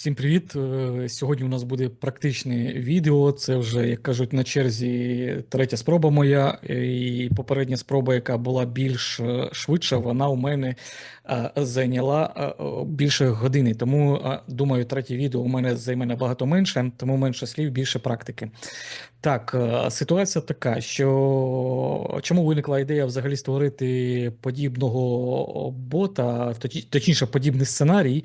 Всім привіт! Е, Сьогодні у нас буде практичне відео. Це вже, як кажуть, на черзі третя спроба моя. І попередня спроба, яка була більш е, швидша, вона у мене е, зайняла е, більше години. Тому е, думаю, третє відео у мене займе набагато менше, тому менше слів, більше практики. Так, е, ситуація така, що чому виникла ідея взагалі створити подібного бота, точніше, подібний сценарій.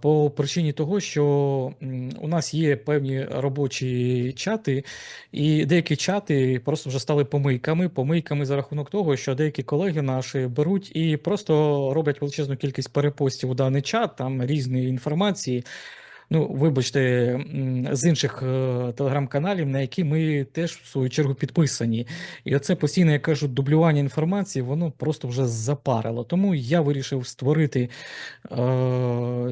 По причині того, що у нас є певні робочі чати, і деякі чати просто вже стали помийками. Помийками за рахунок того, що деякі колеги наші беруть і просто роблять величезну кількість перепостів у даний чат, там різної інформації. Ну, вибачте, з інших е, телеграм-каналів, на які ми теж в свою чергу підписані. І оце постійне, як кажуть, дублювання інформації, воно просто вже запарило. Тому я вирішив створити е,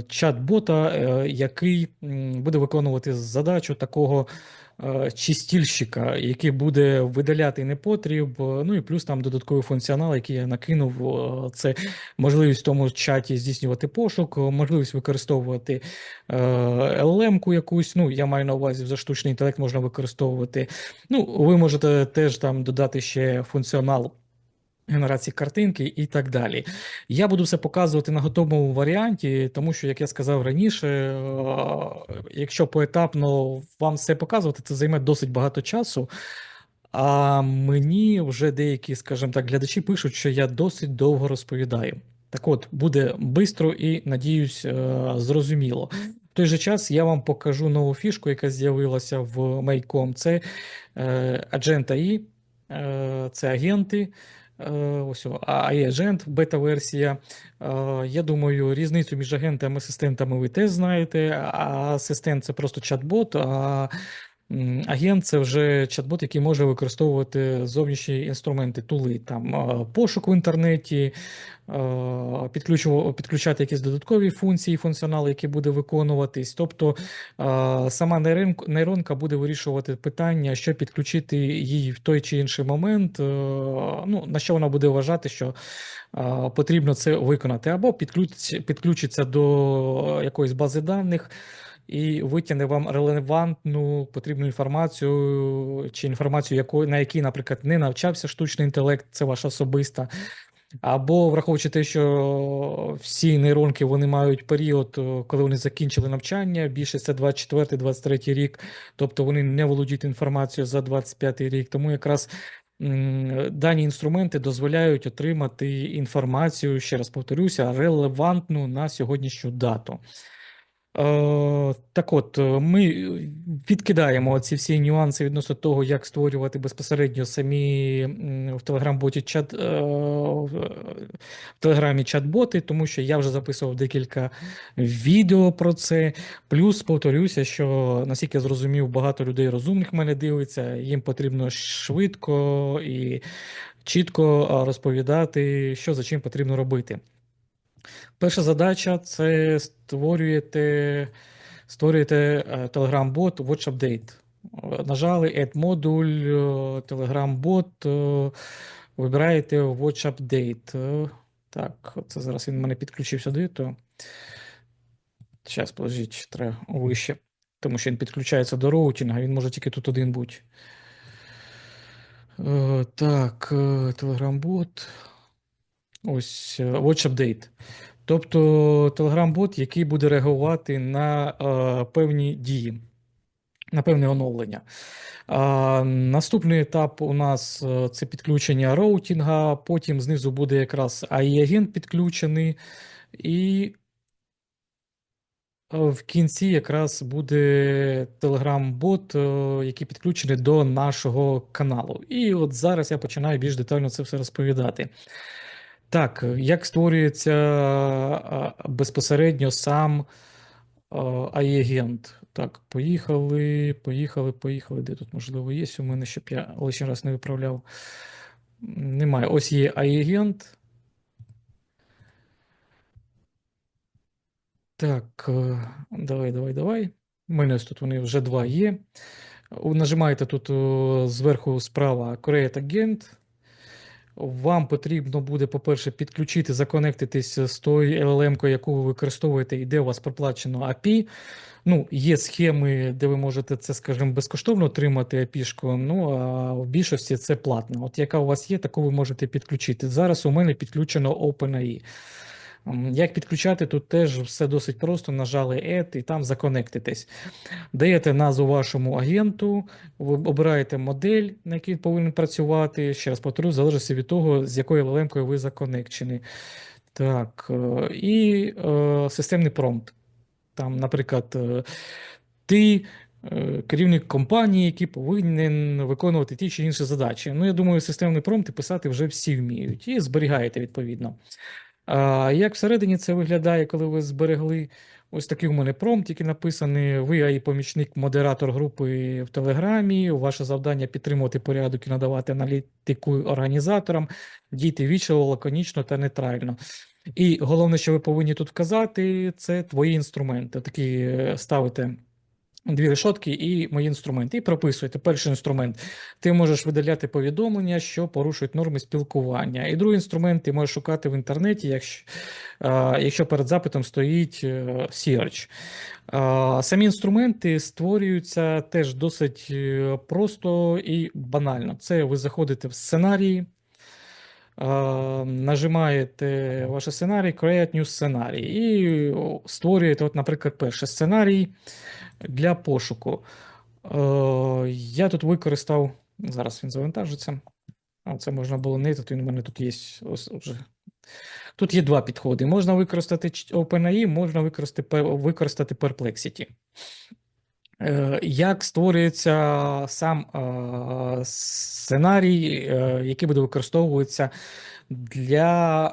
чат-бота, е, який буде виконувати задачу такого чистільщика, який буде видаляти непотріб. е, Ну і плюс там додатковий функціонал, який я накинув. е, Це можливість в тому чаті здійснювати пошук, е, можливість використовувати е, LLM-ку якусь. Ну, я маю на увазі за штучний інтелект можна використовувати. Ну, ви можете теж там додати ще функціонал. Генерації картинки і так далі. Я буду все показувати на готовому варіанті, тому що, як я сказав раніше, е, якщо поетапно вам все показувати, це займе досить багато часу. А мені вже деякі, скажімо так, глядачі пишуть, що я досить довго розповідаю. Так от, буде бистро і, надіюсь, е, зрозуміло. В той же час я вам покажу нову фішку, яка з'явилася в Make.com. Це Agent AI, е, це агенти. Е, Ось AI Agent, бета-версія. Е, Я думаю, різницю між агентами і асистентами ви теж знаєте. А асистент це просто чат-бот, а агент це вже чат-бот, який може використовувати зовнішні інструменти, тули, там пошук в інтернеті, підключати якісь додаткові функції, функціонали, які буде виконуватись. Тобто сама нейронка, буде вирішувати питання, що підключити їй в той чи інший момент, е, ну, на що вона буде вважати, що потрібно це виконати, або підключиться до якоїсь бази даних. І витягне вам релевантну потрібну інформацію, чи інформацію, якої, на якій, наприклад, не навчався штучний інтелект, це ваша особиста. Або враховуючи те, що всі нейронки вони мають період, коли вони закінчили навчання, більше це 24-23 рік, тобто вони не володіють інформацією за 25 рік. Тому якраз дані інструменти дозволяють отримати інформацію, ще раз повторюся, релевантну на сьогоднішню дату. Е, так от, е, ми відкидаємо ці всі нюанси відносно того, як створювати безпосередньо самі в Телеграм-боті чат, е, в Телеграмі чат-боти, тому що я вже записував декілька відео про це. Плюс повторюся, що наскільки я зрозумів, багато людей розумних мене дивиться, їм потрібно швидко і чітко розповідати, що за чим потрібно робити. Перша задача це створюєте, створюєте е, Telegram-бот Watch Update. Нажали Add модуль, е, Telegram-бот, е, вибираєте Watch Update. Так, це зараз він мене підключив сюди, то зараз, подождіть, треба вище, тому що він підключається до роутінга, він може тільки тут один бути. Так, Telegram-бот. Ось е, Watch Update. Тобто Telegram-бот, який буде реагувати на е, певні дії, на певне оновлення. А, наступний етап у нас е, це підключення роутінга, потім знизу буде якраз AI-агент підключений, і е, в кінці якраз буде Telegram-бот, е, який підключений до нашого каналу. І от зараз я починаю більш детально це все розповідати. Так, як створюється безпосередньо сам а, AI-агент? Так, поїхали, поїхали, поїхали. Де тут, можливо, є у мене, щоб я лише раз не виправляв. Немає. Ось є AI-агент. Так, е, давай, давай, давай. У мене ось тут вони вже два є. Нажимаєте тут зверху справа Create Agent. Вам потрібно буде, по-перше, підключити, законектитись з тою LLM, яку ви використовуєте, і де у вас проплачено API. Ну, є схеми, де ви можете це, скажімо, безкоштовно отримати API-шку, ну а в більшості це платно. От яка у вас є, таку ви можете підключити. Зараз у мене підключено OpenAI. Як підключати, тут теж все досить просто. Нажали Add і там законектитесь. Даєте назву вашому агенту, ви обираєте модель, на якій повинен працювати. Ще раз повторю, залежить від того, з якою LLM-кою ви законекчені. Так, е, і е, системний промпт. Там, наприклад, е, ти е, керівник компанії, який повинен виконувати ті чи інші задачі. Ну, я думаю, системний промпт писати вже всі вміють і зберігаєте відповідно. А як всередині це виглядає, коли ви зберегли ось такий у мене промпт, який написаний, ви АІ помічник, модератор групи в Телеграмі. Ваше завдання підтримувати порядок і надавати аналітику організаторам, дійти вічливо, лаконічно та нейтрально. І головне, що ви повинні тут вказати, це твої інструменти. Такі е, ставите дві решотки і мої інструменти. І прописуєте перший інструмент. Ти можеш видаляти повідомлення, що порушують норми спілкування. І другий інструмент ти можеш шукати в інтернеті, якщо, якщо перед запитом стоїть е, search. Самі інструменти створюються теж досить е, просто і банально. Це ви заходите в сценарії. Нажимаєте ваш сценарій, Create New сценарій і створюєте, от, наприклад, перший сценарій для пошуку. Е, Я тут використав, зараз він завантажиться. А це можна було не, тут він у мене тут є ось вже. Тут є два підходи. Можна використати OpenAI, можна використати, використати Perplexity. Е, Як створюється сам е, сценарій, який буде використовуватися для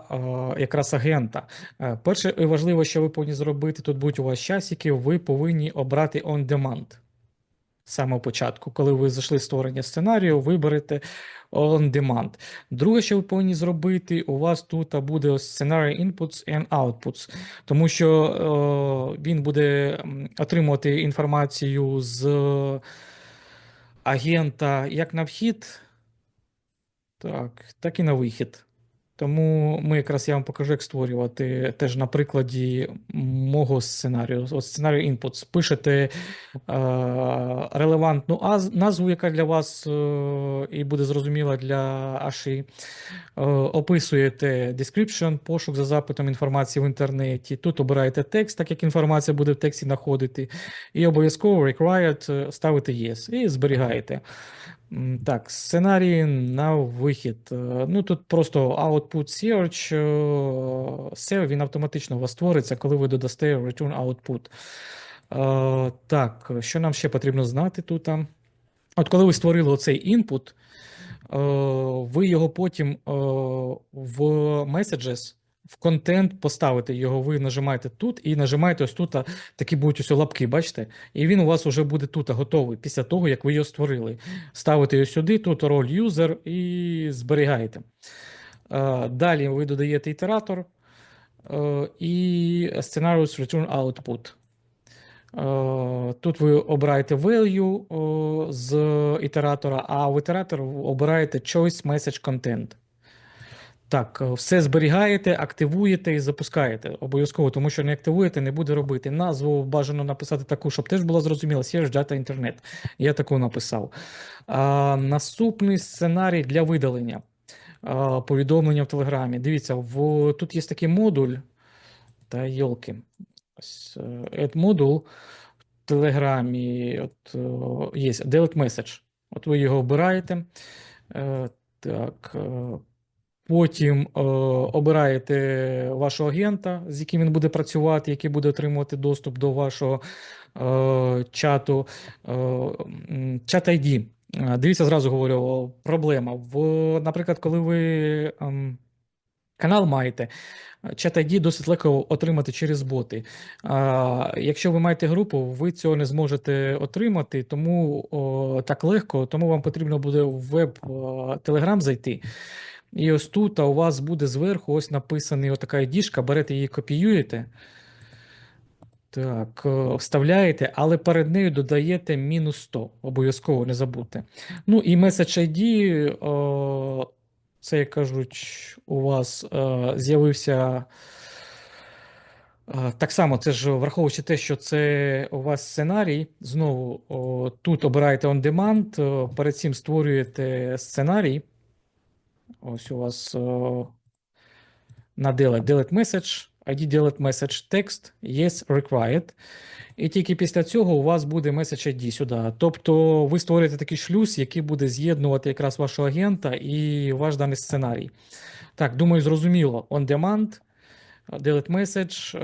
е, якраз агента? Е, Перше і важливо, що ви повинні зробити, тут будуть у вас часики, ви повинні обрати on demand. Самого початку, коли ви зайшли створення сценарію, виберете on demand. Друге, що ви повинні зробити, у вас тут буде сценарій inputs and outputs, тому що е, він буде отримувати інформацію з агента як на вхід, так, так і на вихід. Тому ми якраз я вам покажу, як створювати теж на прикладі мого сценарію. От сценарій inputs. Пишете е, релевантну аз- назву, яка для вас е, і буде зрозуміла для Аші. Е, описуєте description, пошук за запитом інформації в інтернеті. Тут обираєте текст, так як інформація буде в тексті знаходити. І обов'язково required е, ставите yes і зберігаєте. Так, сценарій на вихід. Е, Ну тут просто output search, е, SEO, він автоматично у вас створиться, коли ви додасте return output. Е, Так, що нам ще потрібно знати тут? От коли ви створили оцей е, ви його потім в Messages, в контент поставите його, ви нажимаєте тут і нажимаєте ось тут, такі будуть ось лапки, бачите? І він у вас вже буде тут готовий після того, як ви його створили. Ставите його сюди, тут роль user і зберігаєте. Далі ви додаєте ітератор і scenarios return output. Тут ви обираєте value з ітератора, а в ітератор обираєте choice message content. Так, е, все зберігаєте, активуєте і запускаєте обов'язково, тому що не активуєте, не буде робити. Назву бажано написати таку, щоб теж було зрозуміло. Search Data Internet. Я таку написав. А, наступний сценарій для видалення а, повідомлення в Телеграмі. Дивіться, в, тут є такий модуль. Та йолки. Ось е, add модул в Телеграмі. От, е, є delete message. От ви його обираєте. Е, Так. Е, Потім е, обираєте вашого агента, з яким він буде працювати, який буде отримувати доступ до вашого е, чату. Е, чат ID. Е, Дивіться, зразу говорю, проблема. В, наприклад, коли ви ем, канал маєте, чат ID досить легко отримати через боти. А, якщо ви маєте групу, ви цього не зможете отримати, тому о, так легко, тому вам потрібно буде в веб Telegram зайти. І ось тут а у вас буде зверху ось написаний отака ID, берете її, копіюєте. Так, е, вставляєте, але перед нею додаєте мінус 100. Обов'язково не забудьте. Ну і Message ID, о, це, як кажуть, у вас е, з'явився. е, Так само, це ж враховуючи те, що це у вас сценарій. Знову о, тут обираєте on demand, о, перед цим створюєте сценарій. Ось у вас о, на delete, delete message, ID delete message text, yes required. І тільки після цього у вас буде message ID сюди. Тобто ви створюєте такий шлюз, який буде з'єднувати якраз вашого агента і ваш даний сценарій. Так, думаю, зрозуміло. On demand, delete message,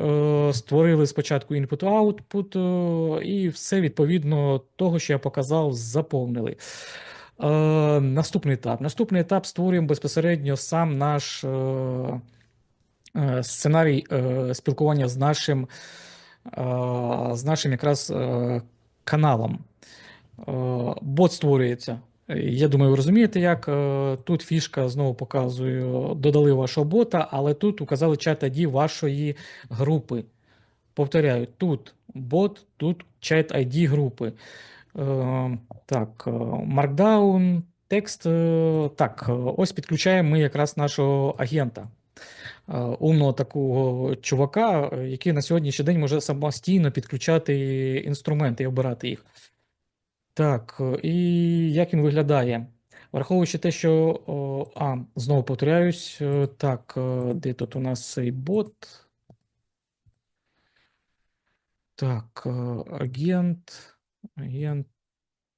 е, створили спочатку input-output, е, і все відповідно того, що я показав, заповнили. Е, Наступний етап. Наступний етап створюємо безпосередньо сам наш е, е, сценарій е, спілкування з нашим, е, з нашим якраз е, каналом. Е, Бот створюється. Я думаю, ви розумієте, як Е, тут фішка знову показую, додали вашого бота, але тут указали чат ID вашої групи. Повторяю, тут бот, тут чат ID групи. Е, Так, е, Markdown, текст. е, Так, ось підключаємо ми якраз нашого агента. Умного такого чувака, який на сьогоднішній день може самостійно підключати інструменти і обирати їх. Так, і як він виглядає? Враховуючи те, що. А, знову повторяюсь. Так, де тут у нас цей бот? Так, агент. Агент.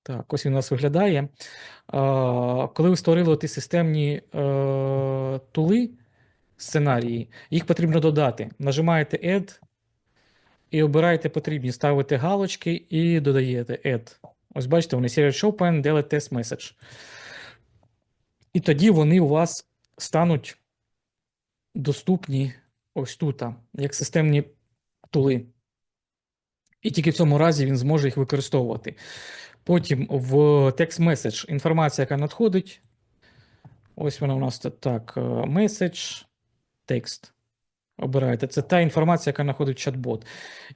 Так, ось він у нас виглядає. Коли ви створили ті системні е, тули, сценарії, їх потрібно додати. Нажимаєте Add і обираєте потрібні, ставите галочки і додаєте Add. Ось бачите, вони Serial Open, Delete Test Message. І тоді вони у вас стануть доступні ось тут, як системні тули. І тільки в цьому разі він зможе їх використовувати. Потім в text message інформація, яка надходить. Ось вона у нас так. Message, текст. Обираєте. Це та інформація, яка знаходить чат-бот.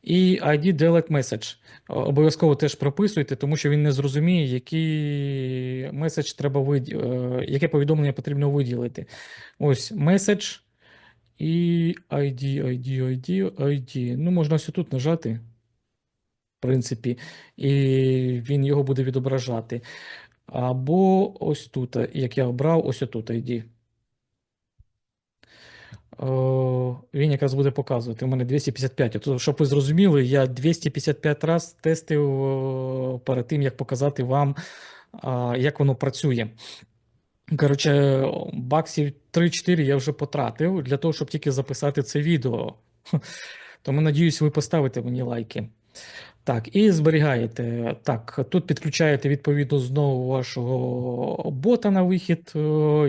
І ID delete message. Обов'язково теж прописуйте, тому що він не зрозуміє, який меседж треба виді... е, яке повідомлення потрібно виділити. Ось message і ID, ID, ID, ID. Ну, можна ось тут нажати принципі, і він його буде відображати. Або ось тут, як я обрав, ось отут ID. Він якраз буде показувати. У мене 255. От, щоб ви зрозуміли, я 255 раз тестив перед тим, як показати вам, як воно працює. Коротше, баксів 3-4 я вже потратив для того, щоб тільки записати це відео. Тому надіюсь, ви поставите мені лайки. Так, і зберігаєте. Так, тут підключаєте відповідно знову вашого бота на вихід. Е,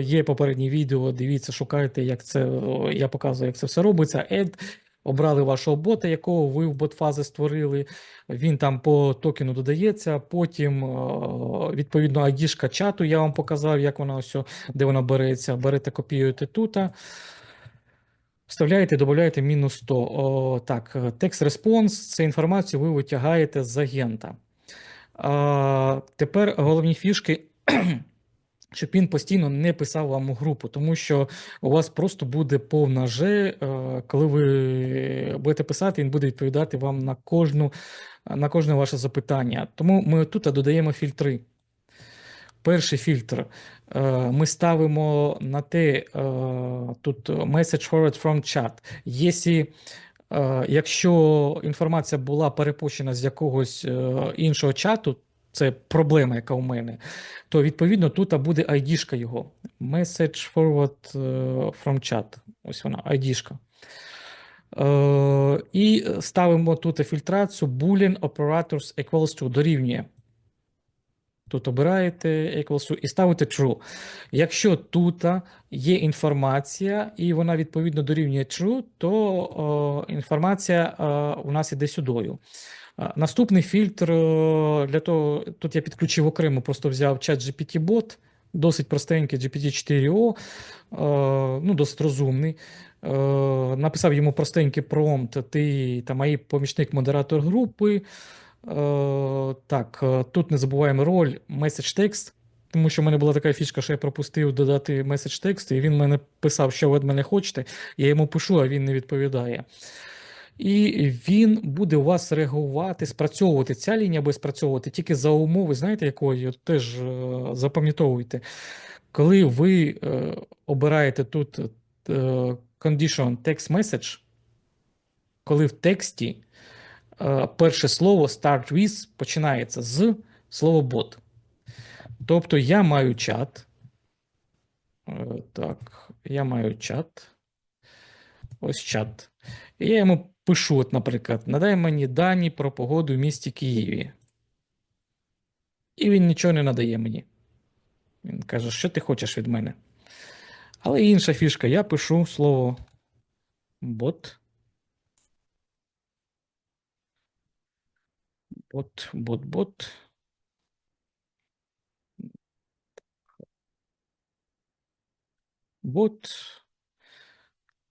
Є попереднє відео. Дивіться, шукайте, як це. е, Я показую, як це все робиться. Add. Обрали вашого бота, якого ви в бот-фази створили. Він там по токену додається. Потім, е, відповідно, ID-шка чату я вам показав, як вона ось, де вона береться. Берете, копіюєте тут. Вставляєте, додаєте мінус 100. О, так, текст респонс це інформацію ви витягаєте з агента. А, тепер головні фішки, щоб він постійно не писав вам у групу, тому що у вас просто буде повна Ж, е, коли ви будете писати, він буде відповідати вам на кожну, на кожне ваше запитання. Тому ми тут додаємо фільтри. Перший фільтр е, ми ставимо на те, е, тут message forward from chat. Якщо, е, якщо інформація була перепущена з якогось іншого чату, це проблема, яка у мене, то відповідно тут буде ID-шка його. Message forward from chat. Ось вона. Е, І ставимо тут фільтрацію Boolean operators equals to дорівнює. Тут обираєте equals to і ставите true. Якщо тут є інформація, і вона відповідно дорівнює true, то о, інформація о, у нас іде сюдою. Наступний фільтр о, для того, тут я підключив окремо, просто взяв чат GPT-бот, досить простенький GPT-4o, ну, досить розумний. Е, Написав йому простенький промпт, ти там мій помічник модератор групи. Е, Так, е, тут не забуваємо роль message text. тому що в мене була така фішка, що я пропустив додати меседж тексту, і він мене писав, що ви від мене хочете. Я йому пишу, а він не відповідає. І він буде у вас реагувати, спрацьовувати. Ця лінія буде спрацьовувати тільки за умови, знаєте, якої теж е, запам'ятовуйте. Коли ви обираєте тут condition text message, коли в тексті перше слово start with починається з слова bot. Тобто я маю чат. Е, Так, я маю чат. Ось чат. І я йому пишу, от, наприклад, надай мені дані про погоду в місті Києві. І він нічого не надає мені. Він каже, що ти хочеш від мене? Але інша фішка, я пишу слово бот. Бот, бот, бот. Бот.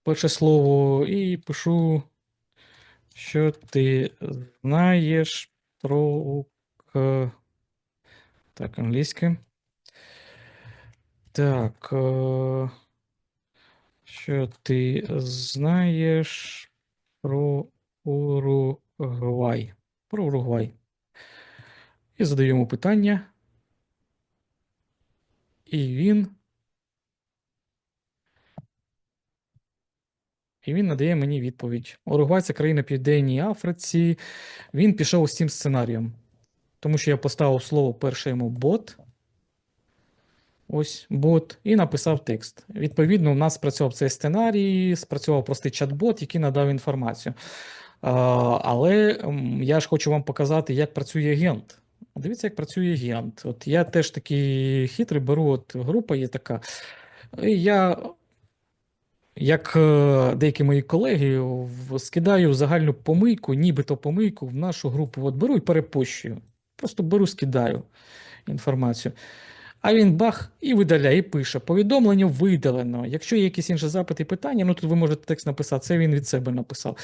Перше слово, і пишу, що ти знаєш про. Так, англійське. Так. е, Що ти знаєш про Уругвай? Про Уругвай. І задаю йому питання. І він. І він надає мені відповідь. Уругвай це країна Південній Африці. Він пішов з цим сценарієм. Тому що я поставив слово перше йому бот. Ось бот, і написав текст. Відповідно, у нас спрацював цей сценарій, спрацював простий чат-бот, який надав інформацію. Але я ж хочу вам показати, як працює агент. Дивіться, як працює агент. От я теж такий хитрий, беру, от група є така. І я, як е, деякі мої колеги, скидаю загальну помийку, нібито помийку в нашу групу. От беру і перепощую. Просто беру, скидаю інформацію. А він бах і видаляє, і пише: повідомлення видалено. Якщо є якісь інші запити і питання, ну тут ви можете текст написати, це він від себе написав.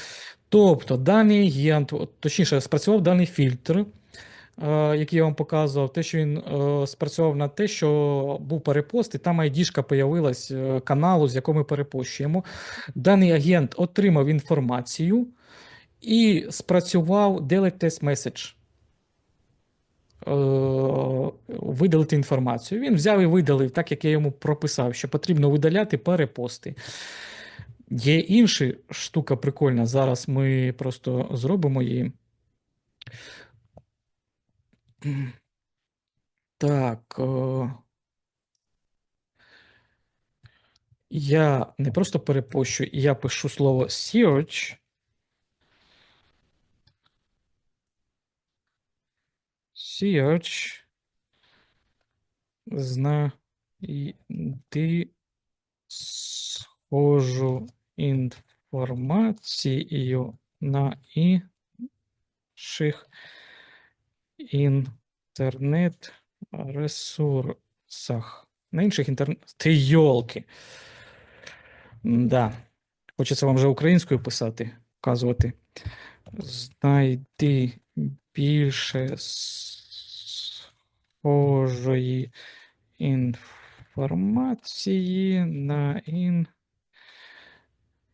Тобто, даний агент, точніше, спрацював даний фільтр, е, який я вам показував, те, що він е, спрацював на те, що був перепост, і там ID-шка появилась е, каналу, з якого ми перепощуємо. Даний агент отримав інформацію і спрацював delete test message видалити інформацію. Він взяв і видалив, так як я йому прописав, що потрібно видаляти перепости. Є інша штука прикольна. Зараз ми просто зробимо її. Так. е, Я не просто перепощу, я пишу слово search. Search. Знайти схожу інформацію на інших інтернет-ресурсах. На інших інтернет. Ти йолки. Да. Хочеться вам вже українською писати, вказувати. Знайди більше схожої інформації на ін...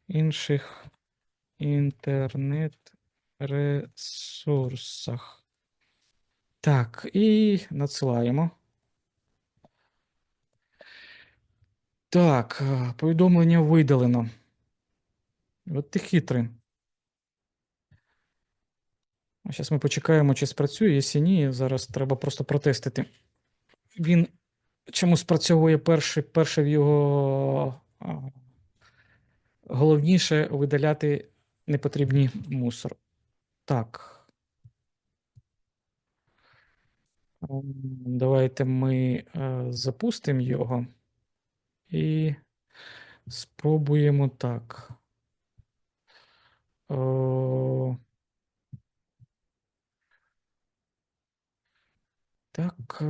інших інтернет-ресурсах. Так, і надсилаємо. Так, повідомлення видалено. От ти хитрий. Зараз ми почекаємо, чи спрацює, якщо ні, зараз треба просто протестити. Він чому спрацьовує перше, перше в його. Головніше видаляти непотрібний мусор. Так. Давайте ми е, запустимо його і спробуємо так. Так.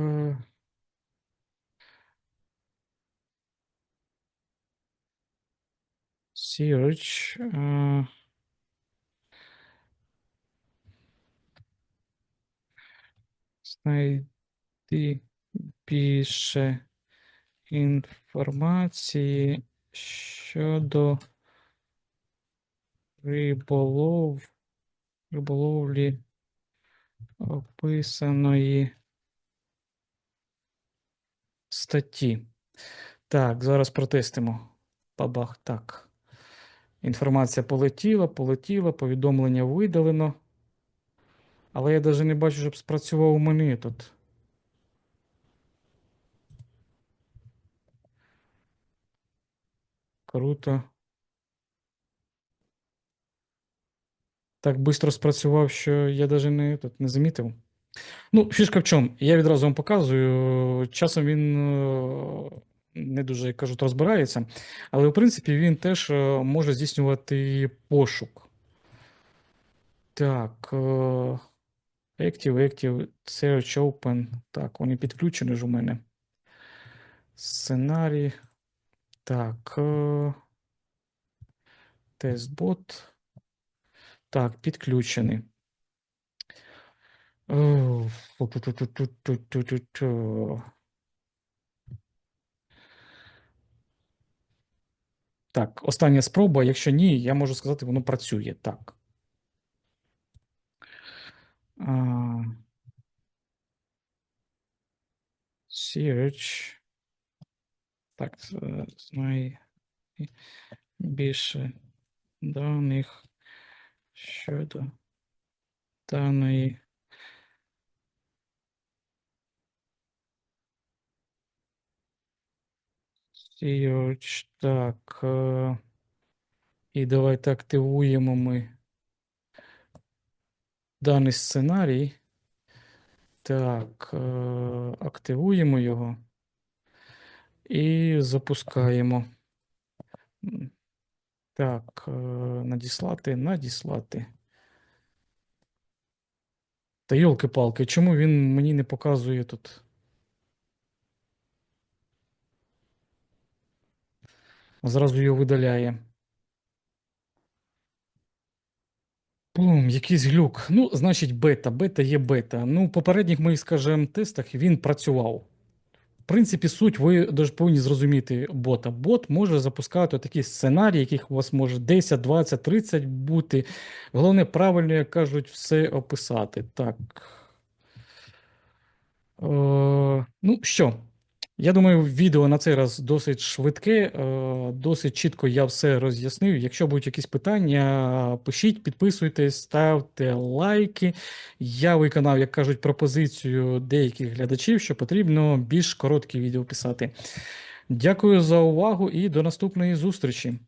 Search. е, Знайти більше інформації щодо риболов, риболовлі описаної статті. Так, зараз протестимо. Бабах, так. Інформація полетіла, полетіла, повідомлення видалено. Але я навіть не бачу, щоб спрацював у мене тут. Круто. Так швидко спрацював, що я навіть не, тут, не замітив. Ну, фішка в чому? Я відразу вам показую. Часом він е, не дуже, як кажуть, розбирається, але в принципі він теж е, може здійснювати пошук. Так. е, Active, Active, Search Open. Так, вони підключені ж у мене. Сценарій. Так. Тестбот. Так, підключений. Так, остання спроба. Якщо ні, я можу сказати, воно працює. Так. Search. Так, е, знай більше даних щодо даної. Search. Так. І давайте активуємо ми даний сценарій. Так, активуємо його і запускаємо. Так, е, надіслати, надіслати. Та йолки-палки, чому він мені не показує тут? Зразу його видаляє. Бум, якийсь глюк. Ну, значить, бета. Бета є бета. Ну, в попередніх моїх, скажімо, тестах він працював. В принципі, суть ви дуже повинні зрозуміти бота. Бот може запускати такі сценарії, яких у вас може 10, 20, 30 бути. Головне, правильно, як кажуть, все описати. Так. Е, ну що, я думаю, відео на цей раз досить швидке, е, досить чітко я все роз'яснив. Якщо будуть якісь питання, пишіть, підписуйтесь, ставте лайки. Я виконав, як кажуть, пропозицію деяких глядачів, що потрібно більш короткі відео писати. Дякую за увагу і до наступної зустрічі.